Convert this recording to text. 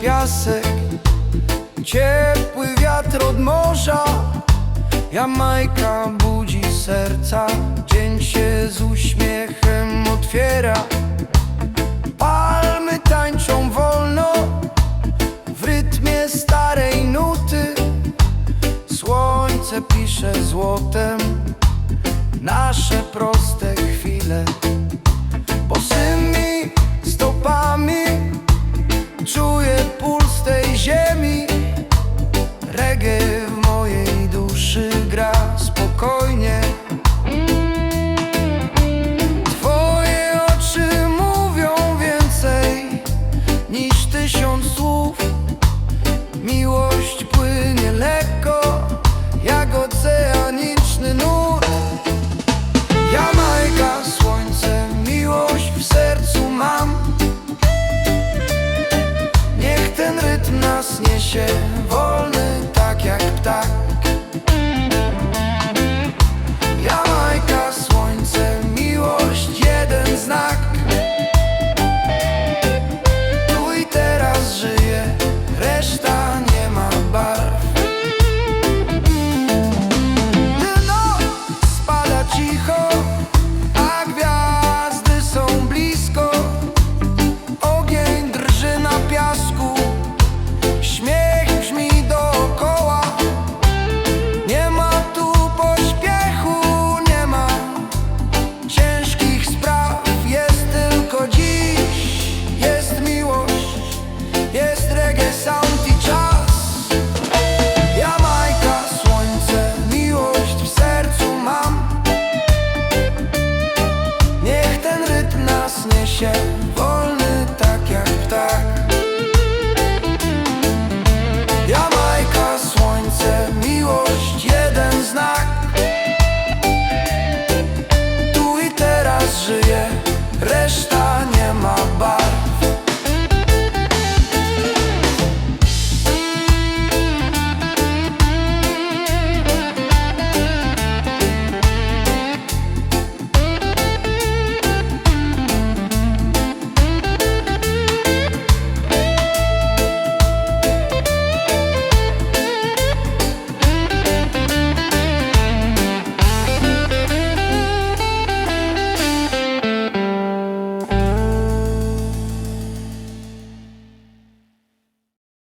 piasek. Ciepły wiatr od morza. Jamajka budzi serca. Dzień się z uśmiechem otwiera. Palmy tańczą wolno. W rytmie starej nuty. Słońce pisze złotem. Nasze proste chwile się wolny tak jak ptak. Jamajka, słońce, miłość, jeden znak. Tu i teraz żyję, reszta